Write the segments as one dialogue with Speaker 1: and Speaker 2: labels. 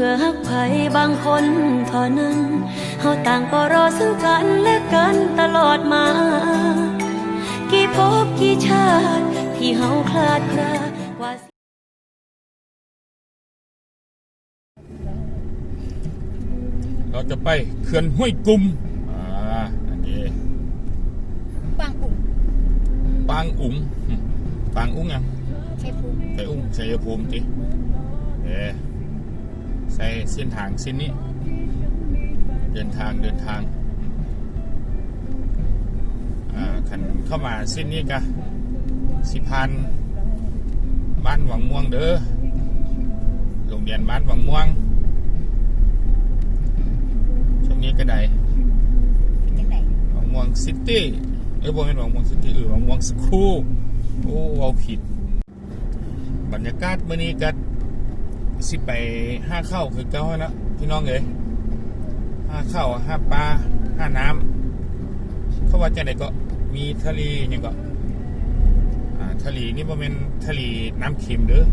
Speaker 1: พื่อฮักไผบางคนเท่านั้นเฮาต่างก็รอซึ่งกันและกันตลอดมา กี่ภพกี่ชาติ ที่เฮาคลาดคลากว่า
Speaker 2: เราจะไปเขื่อนห้วยกุมอ่าอันนี้
Speaker 3: บางอุ่ม
Speaker 2: ปางอุ๋งหึปางอุ๋งยัง
Speaker 3: ใช่ภูมิ
Speaker 2: ใส่อุ๋งชัยภูมิจิเออ ใส่เส้นทางเส้นนี้ เดินทางเดินทางขันเข้ามาเส้นนี้กะสิพันบ้านหวังม่วงเด้อโรงเรียนบ้านหวังม่วง ช่วงนี้ก็ได้หวังม่วงซิตี้เออบอกเป็นหวังม่วงซิตี้เออหวังม่วงสคูลโอ้เอาผิด บรรยากาศมื้อนี้ก็ สิไปห้าเข้าคือเก้านะพี่น้องเอ๋ยห้าเข้าห้าปลาห้าน้ำเขาว่าจะไหนก็มีทะเลอย่างก็ทะเลนี่บ่แม่นทะเลน้ำเค็มเด้อ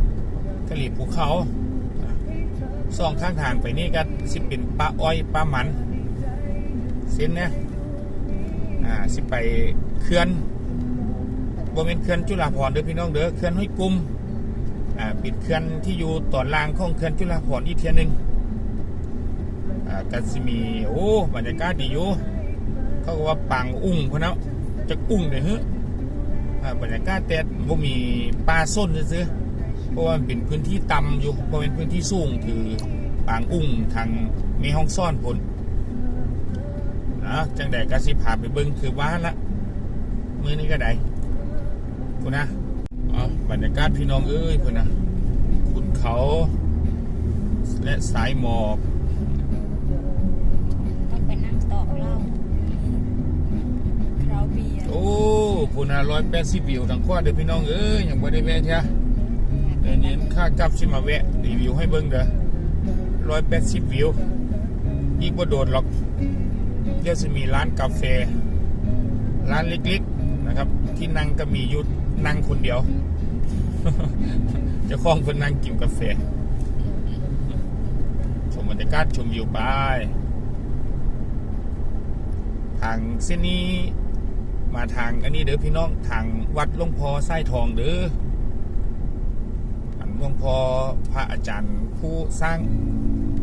Speaker 2: ทะเลภูเขาอ่าสองข้างทางไปนี่ก็สิเป็นปลาอ้อยปลาหมันเส้นเนี่ยอ่าสิไปเขื่อนบ่แม่นเขื่อนจุฬาภรณ์เด้อพี่น้องเด้อเขื่อนห้วยกุม ปิดเขื่อนที่อยู่ตอนล่างของเขื่อนจุฬาภรณ์อีกเทียหนึงอ่าก็สิมีโอ้บรรยากาศดีอยู่เขาก็ว่าปังอุ้งพุ่นเนาะจะอุ้งได้ฮึบรรยากาศแต่บ่มีป่าส้นซื่อเพราะว่าเป็นพื้นที่ต่ำอยู่บ่เป็นพื้นที่สูงคือปางอุ้งทางม่ห้องซ่อนพนนะจังใดก็สิพาไปเบิ่งคือบ้าละมือนี้ก็ได้คุณนะ อ๋อบรรยากาศพี่น้องเอ้ยคุณนะขุนเขา และสายหมอก
Speaker 3: ต้องไปนั่งตอกเหล้าเคราเบียร์
Speaker 2: โอ้คุณนะร้อยแปดสิบวิวทั้งขวาเด้อพี่น้องเอ้ยยังบ่ได้แวะเท่าเดี๋ยวนี้ค่ากลับสิมาแวะรีวิวให้เบิ่งเด้อร้อยแปดสิบวิวอีกบ่โดดหรอกเดี๋ยวจะมีร้านกาแฟ ร้านเล็กๆ นะครับ ที่นั่งก็มียู่นั่งคนเดียวเจ้าของเพิ่นนั่งกินกาแฟชมบรรยากาศชมวิวไป ทางเส้นนี้มาทางอันนี้เด้อพี่น้องทางวัดหลวงพ่อไส้ทองเด้ออันหลวงพ่อพระอาจารย์ผู้สร้าง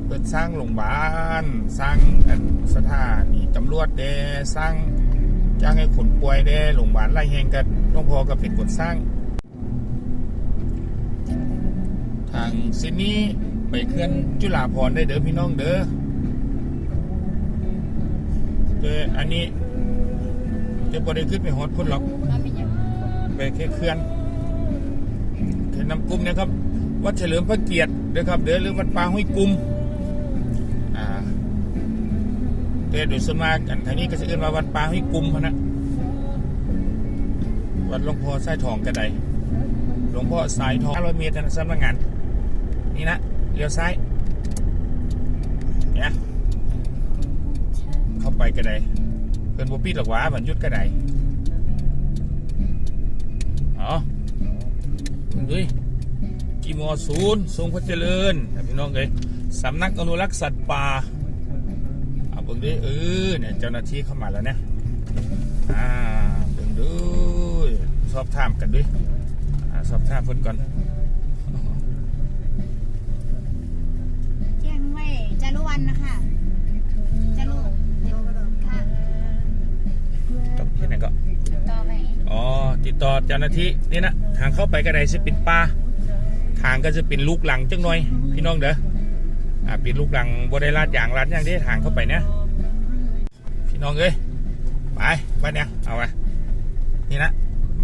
Speaker 2: เปิดสร้างโรงพยาบาลสร้างอันสถานีตำรวจเดสร้าง จ้างให้คนป่วยเด้โรงพยาบาลไร่แหงกันหลวงพอก็เป็นคนสร้าง ทางเส้นนี้ไปเคลื่อนจุฬาพรได้เด้อพี่น้องเด้อเด้ออันนี้จะบ่ได้ขึ้นไปฮอดพุ่นหรอกไปแค่เคลื่อนเห็นนำกลุ่มเนะครับ วัดเฉลิมพระเกียรติเด้อครับ เด้อหรือวัดป่าห้วยกุม แต่โดยส่วนมากันทางนี้ก็จะเรียกว่าวัดป่าห้กุมพนะวัดหลวงพ่อสายทองกระไดหลวงพ่อสายทอง500เมตรนะสำนักงาน นี่นะเลี้ยวซ้ายเนี่ยเข้าไปกระไดเพิ่นบ่ปิดหรอกหวาบันยุดกระไดอ๋อเพิ่งด้ยกีมอศูนย์ทรงพระเจริญพี่น้องเลยสำนักอนุรักษ์สัตว์ป่า เอาเบิ่งด้วยเออเนี่ยเจ้าหน้าที่เข้ามาแล้วเนี่ยอ่าเบิ่งด้วยสอบถามกันด้วยอ่าสอบถามเพิ่นก่อน
Speaker 3: แจ้งไว้จารุวันนะคะจารุค่ะ
Speaker 2: ต้องที่ไหนก็
Speaker 3: ต่อไป
Speaker 2: อ๋อติดต่อเจ้าหน้าที่นี่นะทางเข้าไปก็ได้จะเป็นป่าทางก็จะเป็นลูกหลังจังหน่อย พี่น้องเด้อ อ่าป็นลูกหลังบได้ลาดยางลาดยางได้ทางเข้าไปเนี่ยพี่น้องเอ้ยไปไปเนี่ยเอาไปนี่นะ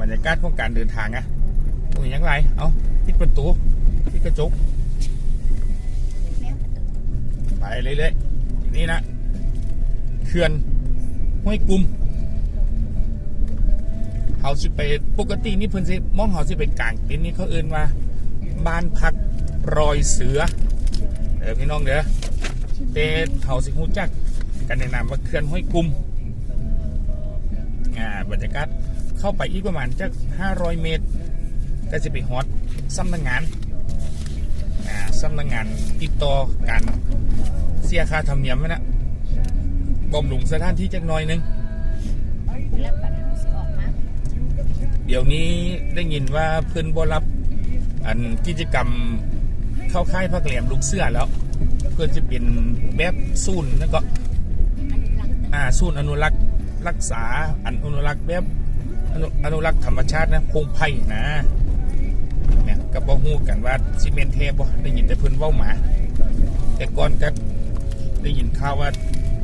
Speaker 2: บรรยากาศของการเดินทางอะโอ้ยังไรเอาปิดประตูปิดกระจก
Speaker 3: แล้ว
Speaker 2: เรื่อยๆนี่นะเขื่อนห้วยกุมเขาสิไปปกตินี่เพิ่นสิมองเขาสิเป็นกลางเต็นท์นี่เขาเอิ้นว่าบ้านพักรอยเสือ อพี่น้องเด้อเตเขาสิฮู้จักกันในนามว่าเขื่อนห้วยกุมอ่าบรรยากาศเข้าไปอีกประมาณจัก500 เมตร ก็จะไปฮอตสำนักงานอ่าสำนักงานติดต่อการเสียค่าธรรมเนียมไว้นะบอมหลุงสถานที่จักหน่อยนึง
Speaker 3: แล้วปัดเอาสิออกมา
Speaker 2: เดี๋ยวนี้ได้ยินว่าเพื่อนบ่รับ อันกิจกรรม เข้าค่ายพักแหลมลูกเสื้อแล้ว เพื่อนจะเป็นแบบศูนย์นั่นก็
Speaker 3: อันนี้หลัง
Speaker 2: อ่าศูนย์อนุรักษ์รักษาอันอนุรักษ์แบบอนุอนุรักษ์ธรรมชาตินะพงไผ่นะเนี่ยก็บ่ฮู้กันว่าซีเมนต์เทปบ่ได้ยินแต่เพิ่นเว้าหมา แต่ก่อนก็ได้ยินข่าวว่า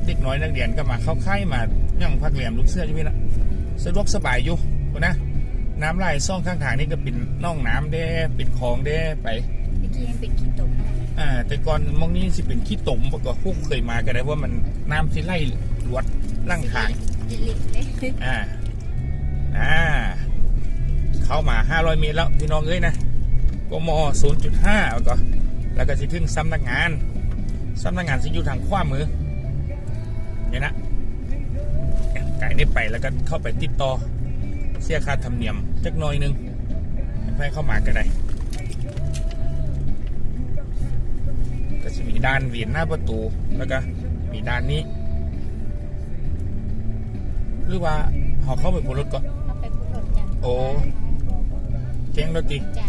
Speaker 2: เด็กน้อยนักเรียนก็มาเข้าค่ายมาย่างพักแหลมลูกเสื้อใช่ไหมล่ะสะดวกสบายอยู่พุ่นนะ น้ำไหลซ่องข้างทางนี่ก็เป็นน่องน้ำเด้เป็นคลองเด้ไป
Speaker 3: เมื่อกี้ยังเป็นขี้ตมนะ
Speaker 2: อ่า แต่ก่อนมองนี้สิเป็นขี้ตมบอกว่าพวกเคยมาก็ได้ว่ามันน้ำสิไล่ลวดล่างทาง
Speaker 3: ลิลิเลย
Speaker 2: อ่าอ่า เข้ามา 500 เมตรแล้วพี่น้องเอ้ยนะกม0.5แล้วก็แล้วก็สิถึงสำนักงานสำนักงานสิอยู่ทางขวามือเนี่ยนะไก่นี่ไปแล้วก็เข้าไปติดต่อเสียค่าธรรมเนียมจักหน่อยหนึงให้เข้ามาก็ได้ ก็จะมี ด้านเวียนหน้าประตู แล้วก็มีด้านนี้ หรือว่าเขาเข้าไปบนรถก่อน
Speaker 3: เอาไปพุทธจ้ะ
Speaker 2: โอ้แจ้งรถติ
Speaker 3: จ้ะ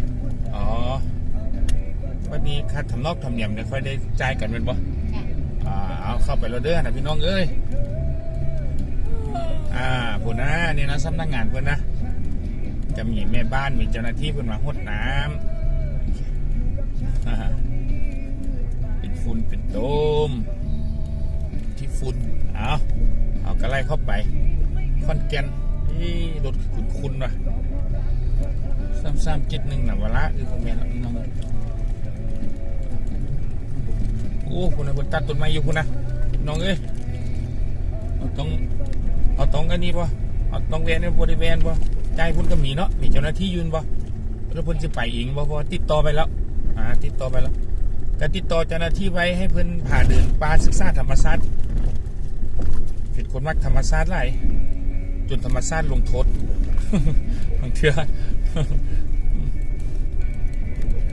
Speaker 2: อ๋อวันนี้ค่าทำนอกทำเนียมเนี่ยค่อยได้จ่ายกันเป็นบ่
Speaker 3: จ้ะ
Speaker 2: อ่าเอาเข้าไปรถเด้อนะพี่น้องเอ้ยอ่าผู้นะนี่นะสำนักงานเพื่อนนะจะมีแม่บ้านมีเจ้าหน้าที่เพื่อนมาหดน้ำอ่าเป็น ฝุ่นเป็นโดม ที่ฝุ่นเอาเอากระไลเข้าไปคอนแกนนี่รถคุณคุณว่ะซ้ำๆจิตหนึ่งนะเวลาอือผมแม่นแล้วพี่น้องโอ้คุณนะคุณตัดต้นไม้อยู่คุณนะน้องเอ้ยเอาต้องเอาต้องกันนี่ปะเอาต้องแวนบริเวณปะใจายพุ่นก็มีเนาะมีเจ้าหน้าที่ยืนปะแล้วเพุ่นจะไปเองปะพราะว่าติดต่อไปแล้ว อ่า ติดต่อไปแล้ว ก็ติดต่อเจ้าหน้าที่ไว้ให้เพื่อนผ่าเดินป่าศึกษาธรรมศาสตร์ผิดคนมักธรรมศาสตร์ไรจนธรรมศาสตร์ลงโทษบางเชื่อ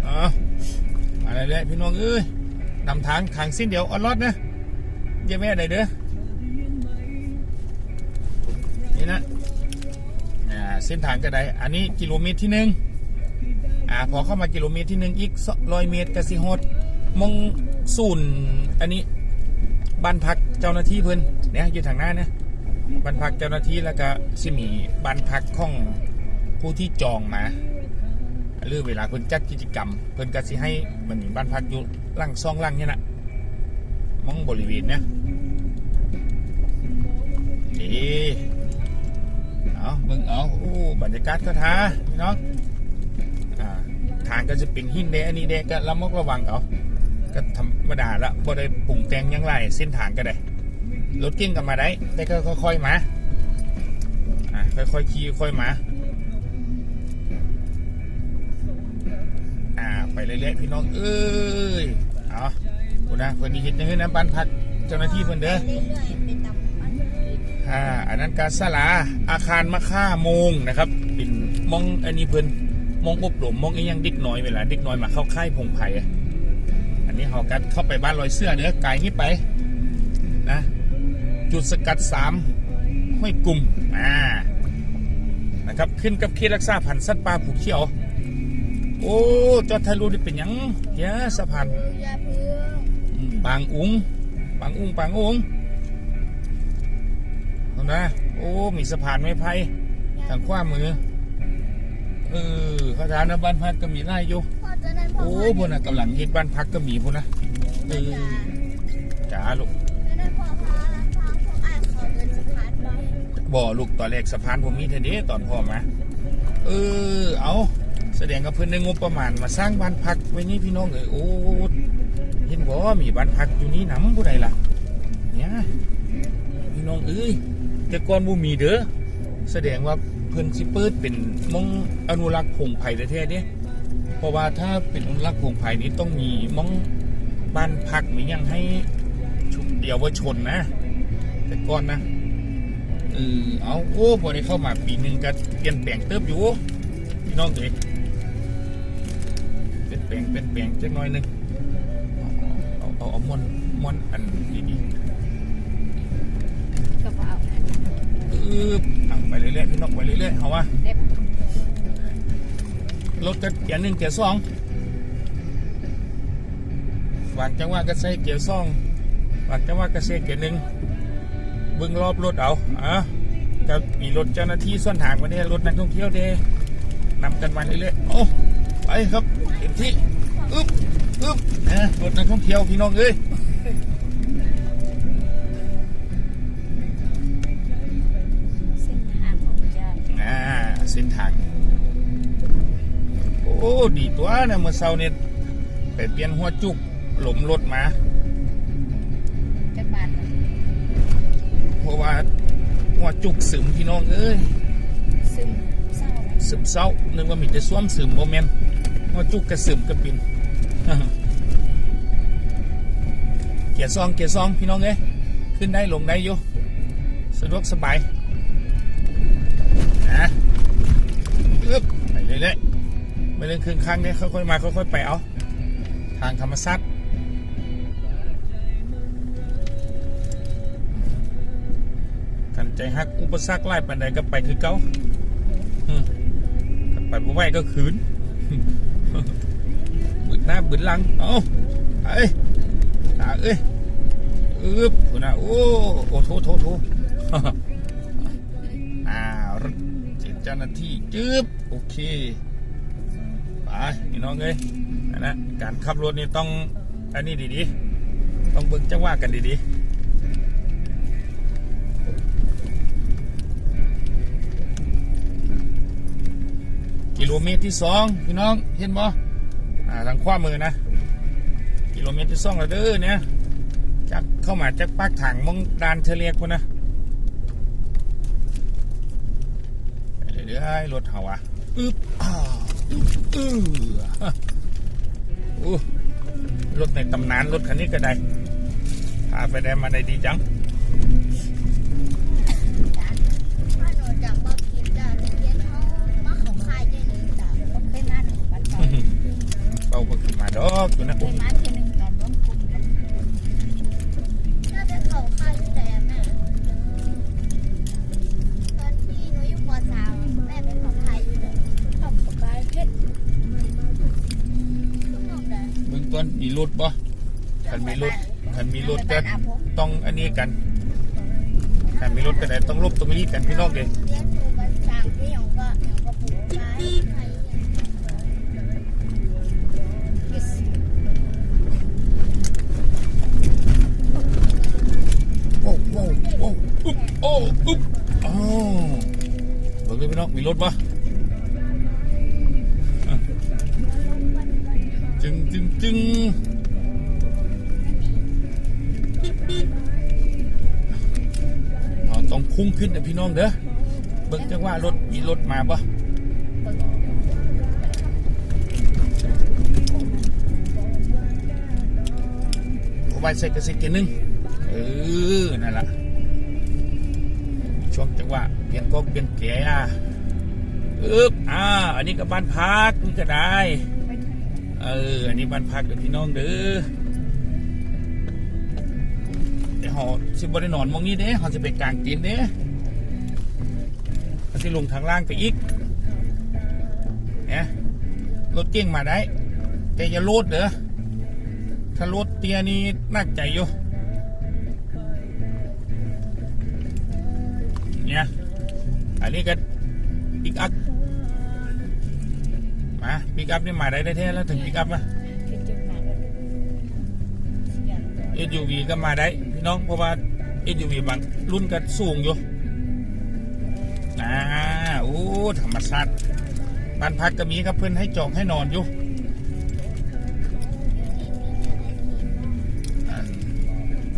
Speaker 2: ออะไรเลยพี่น้องเอ้ยนำทางทางสิ้นเดียวออนรอดนะอย่าแม่ใดเด้อนี่นะอ่าเส้นทางก็ได้ อันนี้กิโลเมตรที่หนึ่งอ่าพอเข้ามากิโลเมตรที่หนึ่งอีกร้อยเมตรกสิฮด มองศูนย์อันนี้บ้านพักเจ้าหน้าที่เพิ่นเนี่ยอยู่ทางหน้าเนี่ยบ้านพักเจ้าหน้าที่แล้วก็สิมีบ้านพักของผู้ที่จองมาหรือเวลาเพิ่นจัดกิจกรรม เพิ่นก็สิให้มันมีบ้านพักอยู่ล่างซองล่างเนี่ยนะมองบริเวณเนี่ยนี่เอาเบิ่งเอาโอ้บรรยากาศก็ท้าพี่น้องทางก็จะเป็นหินแดงอันนี้แดงก็ระมัดระวังเอา ก็ธรรมดาละบ่ได้ปรุงแต่งยังไรเส้นทางก็ได้รถเก่งก็มาได้ แต่ก็ค่อยๆมาอ่าค่อยๆขี่ค่อยมาอ่าไปเรื่อยๆพี่น้องเอ้ยเอาคุณนะคนนี้เห็นยังไงนะบ้านพักเจ้าหน้าที่เพิ่นเด้อ
Speaker 3: อ่า
Speaker 2: อันนั้นการศาลาอาคารมะค่าโมงนะครับเป็นมองอันนี้เพิ่นมองอบรมมองไอ้ยังเด็กน้อยเวลาเด็กน้อยมาเข้าค่ายพงไผ่ อันนี้เขากัดเข้าไปบ้านลอยเสื้อเด้อไกลนี้ไปนะ จุดสกัดสามห้วยกลุ่มอ่านะครับขึ้นกับเขตรักษาพันธุ์สัตว์ป่าผูกเขียว โอ้จอดถ่ายรูปนี่เป็นยังเหี้ยสะพาน
Speaker 3: ยาง
Speaker 2: อืมปางอุงปางอุงปางอุงนะโอ้ มีสะพานไม้ไผ่ทางขว้ามือ เออเขาถามนบ้านพักก็มีไร่อยู่ โอ้พวกน่ะกำลังเฮ็ดบ้านพักก็มีพวกนะเออจ้าลูก
Speaker 3: จะนั้นพอพาร้านค้าของอ่านเขาเดินสะพานไป
Speaker 2: บ่ลูกตอนแรกสะพานผมมีเทเด้ตอนพ่อมาเออ เอาแสดงกับเพื่อนได้งบประมาณมาสร้างบ้านพักไว้นี่พี่น้องเอ้ยโอ้เห็นบ่มีบ้านพักอยู่นี่หนำผู้ใดล่ะ เนี่ยพี่น้องเอ้ยแต่ก่อนบ่มีเด้อแสดงว่าเพิ่นสิเปิดเป็นหมองอนุรักษ์พงไผ่แท้ๆเด้ เพราะว่าถ้าเป็นอนุรักษ์พงไผ่นี้ต้องมีหมองบ้านพักมีหยังให้ชุมเยาวชนนะ แต่ก่อนนะเออเอาโอ้พอได้เข้ามาปีหนึงก็เปลี่ยนแปลงเติบอยู่พี่น้องเอ้ยเปลี่ยนแปลงเปลี่ยนแปลงจักหน่อยหนึงเอาเอาเอามวนมวนอันดีๆ
Speaker 3: กระเป๋า
Speaker 2: อืบเอาไปเรื่อยๆพี่น้องไปเรื่อยๆเอาวะ
Speaker 3: ได้ปะ
Speaker 2: รถก็เกียร์หนึ่งเกียร์สองวางจังหวะก็ใส่เกียร์สองวางจังหวะก็ใส่เกียร์หนึ่งเบึงรอบรถเอาอะก็มีรถเจ้าหน้าที่ส่วนทางมาเนี่ยรถนักท่องเที่ยวเดนำกันมาเรื่อยๆโอ้ไปครับเต็มที่อึ๊บอึ๊บนะรถนักท่องเที่ยวพี่น้องเอ้ย
Speaker 3: อ้
Speaker 2: ดีตัวนะเมื่อเช้าเนี่ยไปเปลี่ยนหัวจุกหลมรถมา
Speaker 3: จะบาดนะ
Speaker 2: เพราะว่าหัวจุกซึมพี่น้องเอ้ย
Speaker 3: ซึมเศร้าไหม
Speaker 2: ซึมเศร้านึกว่ามีแต่ส้วมซึมโมเมนหัวจุกกระซึมกระปินเกียร์ซองเกียร์ซองพี่น้องเอ้ยขึ้นได้ลงได้อยู่สะดวกสบายนะอึ๊บไปเรื่อยๆ ไม่เรื่องครึ่งครั้งเนี่ยค่อยๆมาค่อยๆไปเอาทางธรรมชาติกันใจฮักอุปสรรคไล่ปันใดก็ไปคือเก้าอืมกันไปบ่ไหวก็ขืนบึดหน้าบึดหลังเอาไอ้ตาเอ้ยอึบนะโอ้โอ้โถโถโถอ้าวเจ็ดเจ้าหน้าที่จึ๊บโอเค ไปพี่น้องเอ้ยนั่นนะการขับรถนี่ต้องอันนี้ดีๆ ต้องเบิ่งจังหวะกันดีๆกิโลเมตรที่สองพี่น้องเห็นบ่อ่าทางขวามือนะ กิโลเมตรที่สองแล้วเด้อเนี่ยจากเข้ามาจากปากถังมองดานเทเลียกพุ่นนะเรื่อยๆรถเฮาอะอึ๊บอ้าว อึ๊บอื้อโอ้รถในตำนานรถคันนี้ก็ได้พาไปได้มาได้ดีจัง
Speaker 3: ถ้าหนูจับก็คิดได้โรงเรียนเขามาของใครได้หนึ่งจับก็เคยมาหนึ่งปันไป
Speaker 2: เบาบ่ขึ้นมาดอกอยู่นะ
Speaker 3: พี่น้องเด้
Speaker 2: เรี
Speaker 3: ยนอยู่บันสร้างที่หยองก็หยองก็ปลูกไม้
Speaker 2: โอ้โอ้โอ้อุ๊บโอ้อุ๊บอ้าวเบิ่งเลยพี่น้องมีรถบ่อะจึงจึงจึง เอาต้องพุ่งขึ้นนะพี่น้องเด้อเบิ่งจังว่ารถมีรถมาบ่เอาไว้ใส่กระสิเกียร์หนึ่งเออนั่นแหละช่วงจังหวะเปลี่ยนก็เปลี่ยนแก่อึ๊บอ่าอันนี้ก็บ้านพักนี่ก็ได้ เออ อันนี้บ้านพักเดี๋ยวพี่น้องเด้อ เขาสิบได้นอนมองนี้เด้เขาจะไปกลางกินเด้เขาจะลงทางล่างไปอีกเนี่ยรถเก่งมาได้ แต่อย่าโลดเด้อถ้ารถเตียนี่นักใจอยู่เนี่ยอันนี้ก็ปิกอัพมาปิกอัพนี่มาได้ได้แท้แล้วถึงปิกอัพนะ
Speaker 3: ที่จุดมาแล้วอย่าง
Speaker 2: SUV ก็มาได้ พี่น้องเพราะว่า SUV บางรุ่นก็สูงอยู่อ่าโอ้ธรรมชาติบ้านพักก็มีครับเพื่อนให้จองให้นอนอยู่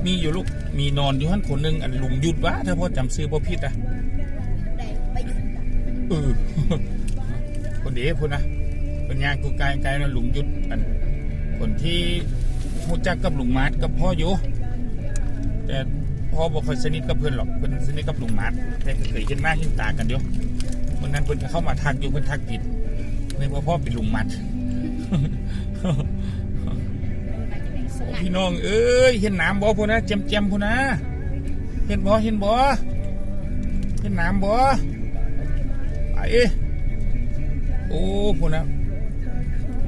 Speaker 2: มีอยู่ลูก มีนอนอยู่ท่านคนหนึ่งอันลุงยุดวะถ้าพ่อจำซื้อพ่อผิดอะเออคนเดียวพูดนะเป็นยางกูกายกายนะลุงยุดอันคนที่รู้จักกับลุงมาร์ทกับพ่ออยู่ แต่พ่อบอกคอยสนิทกับเพื่อนหรอกเพื่อนสนิทกับลุงมาร์ทแต่เคยเห็นหน้าเห็นตากันอยู่วันนั้นเพื่อนก็เข้ามาทักอยู่เพื่อนทักผิดไม่ว่าพ่อเป็นลุงมั
Speaker 3: ด
Speaker 2: พี่น้องเอ้ยเห็นน้ำบ่พูนะเจมเจมพูนะเห็นบ่เห็นบ่เห็นน้ำบ่ไอ้โอ้พูนะ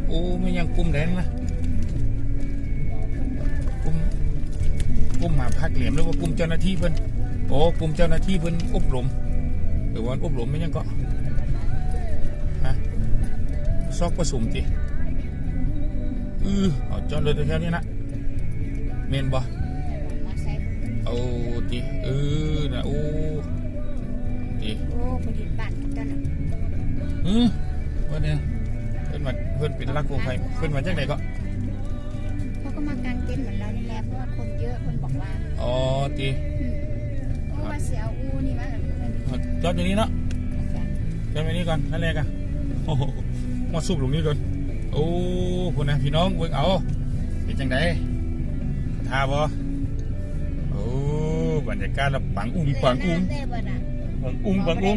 Speaker 2: โอ้ไม่ยังกลุ่มแดงนะ กลุ่มหมาพักเหลี่ยมหรือว่ากลุ่มเจ้าหน้าที่เพิ่นโอ้กลุ่มเจ้าหน้าที่เพิ่นอบรมหรือว่าอบรมไม่ยังก็ฮะซอกผสมติเออเอาจอดเลยแถวนี้นะเมนบ่
Speaker 3: มาใส่
Speaker 2: เอาติเออนะโอ้ติ
Speaker 3: โอ้พอดีบ้านตอนนั้น
Speaker 2: อืมว่าเนี่ยเพิ่นมาเพิ่นเป็นรักโกไฟเพิ่นมาจากไหนก็
Speaker 3: อกว่า
Speaker 2: อ๋อติ
Speaker 3: อืมโอ้มาเสียอูนี่มาแบบ
Speaker 2: จอดอยู่นี่เนาะจอดไว้นี่ก่อนนั่นแหละกันโอ้โหมาสูบหลุมนี้ก่อนโอ้พุ่นนะพี่น้องเบิ่งเอาเป็นจังไดท่าบ่โอ้บรรยากาศละปังอุ้งปังอุ้ง
Speaker 3: เล่นบ่น่ะ
Speaker 2: ปังอุ้งปังอุ้ง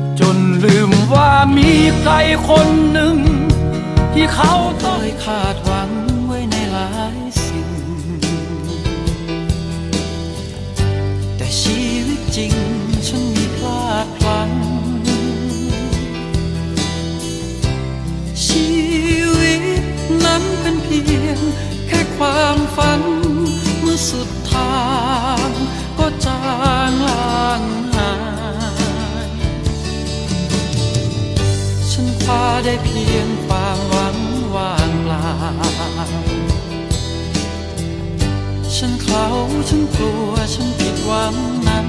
Speaker 4: จนลืมว่ามีใครคนหนึ่ง ที่เขาต้องคาดหวังไว้ในหลายสิ่ง แต่ชีวิตจริงฉันมีพลาดพลั้งชีวิตนั้นเป็นเพียงแค่ความฝัน เมื่อสุดทางก็จางลา ได้เพียงความหวังว่างเปล่า ฉันเขาฉันกลัวฉันผิดหวังนั้น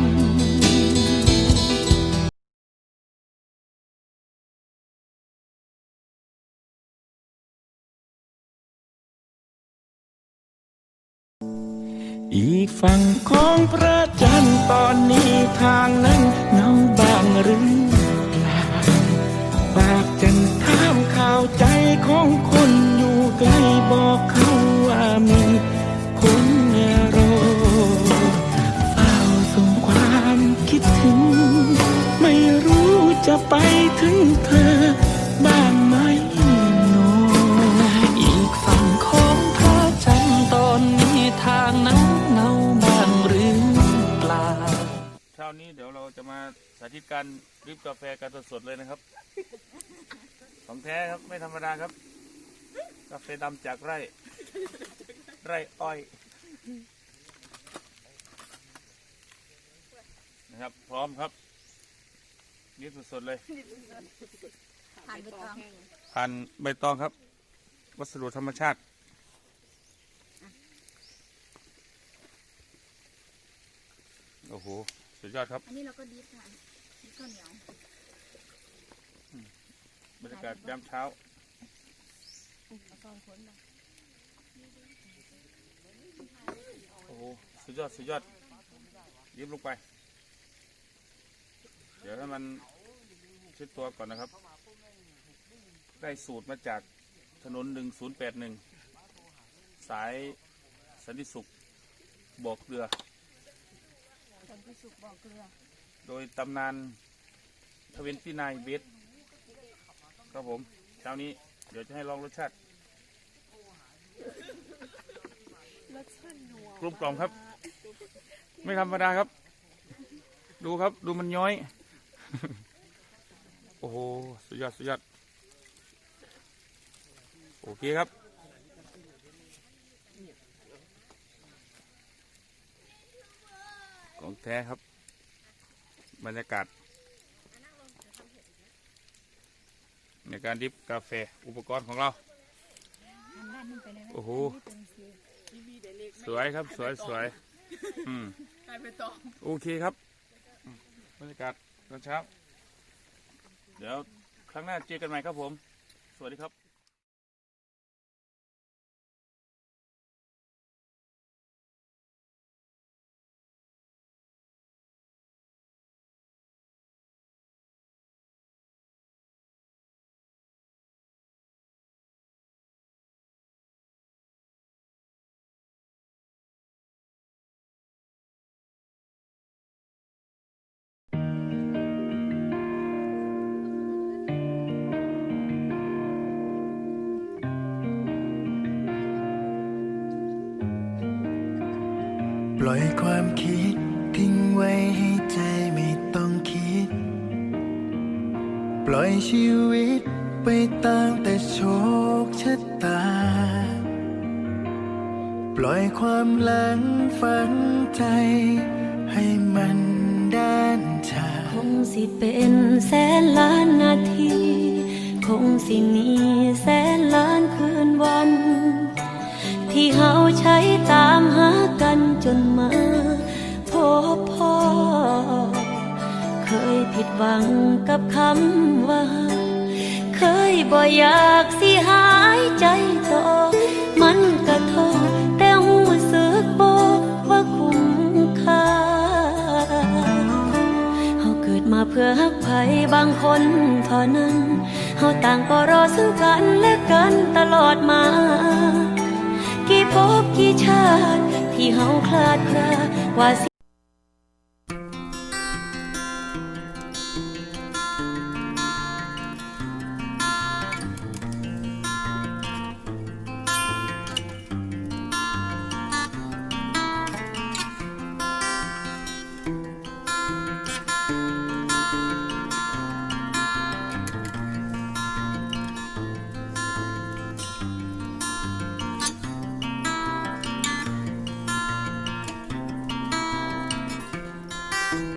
Speaker 5: อีกฝั่งของพระจันทร์ตอนนี้ทางนั้นเงาบางหรือ ของคนอยู่ไกลบอกเขาว่ามีคนรอเฝ้าส่งความคิดถึง ไม่รู้จะไปถึงเธอบ้างไหมโน
Speaker 4: ออีกฝั่งของพระจันทร์ตอนนี้ทางนั้นเงาบ้างหรือเปล่า
Speaker 2: เช้านี้เดี๋ยวเราจะมาสาธิตการริบกาแฟกันสดๆเลยนะครับ ของแท้ครับไม่ธรรมดาครับ กาแฟดำจากไร่ ไร่อ้อยนะครับ พร้อมครับดริบสดๆเลย
Speaker 3: ผ่านไปตอง
Speaker 2: ผ่านใบตองครับ วัสดุธรรมชาติ โอ้โห สุดยอดครับ
Speaker 3: อันนี้เราก็ดิฟค่ะดิฟข้าวเหนียว
Speaker 2: บรรยากาศยามเช้า
Speaker 3: เอาซองขนมา
Speaker 2: โอ้โหสุดยอดสุดยอดยิบลงไป เดี๋ยวให้มันเช็ดตัวก่อนนะครับ ได้สูตรมาจากถนน 1081 สายสันติสุขบอกเรือ
Speaker 3: คนที่สุกบอกเกลือ
Speaker 2: โดยตำนานทเวนตี้นายเบส ครับผมเช้านี้เดี๋ยวจะให้ลองรสชาติ
Speaker 3: รสชาติหนู
Speaker 2: กลมกล่อมครับ ไม่ธรรมดาครับ ดูครับ ดูมันย้อย โอ้โห สุดยอด สุดยอด โอเคครับ ของแท้ครับ บรรยากาศ ในการดริบกาแฟอุปกรณ์ของเรา โอ้โห สวยครับสวยสวยอืมโอเคครับอืมบรรยากาศตอนเช้า เดี๋ยวครั้งหน้าเจอกันใหม่ครับผม สวัสดีครับ
Speaker 6: ล่อยความคิดทิ้งไว้ให้ใจไม่ต้องคิด ปล่อยชีวิตไปตามแต่โชคชะตา ปล่อยความหลังฝังใจให้มันด้านชา
Speaker 1: คงสิเป็นแสนล้านนาที คงสิมีแสนล้านคืนวัน ที่เฮาใช้ตามหากันจนมาพบพ่อ เคยผิดหวังกับคำว่า เคยบ่อยากสิหายใจต่อ มันกระทบแต่หูสึกบอกว่าคุ้มค่าเฮาเกิดมาเพื่อฮักไผบางคนเท่านั้นเฮาต่างก็รอซึ่งกันและกันตลอดมา กี่ชาติที่เฮาคลาดคลากว่าส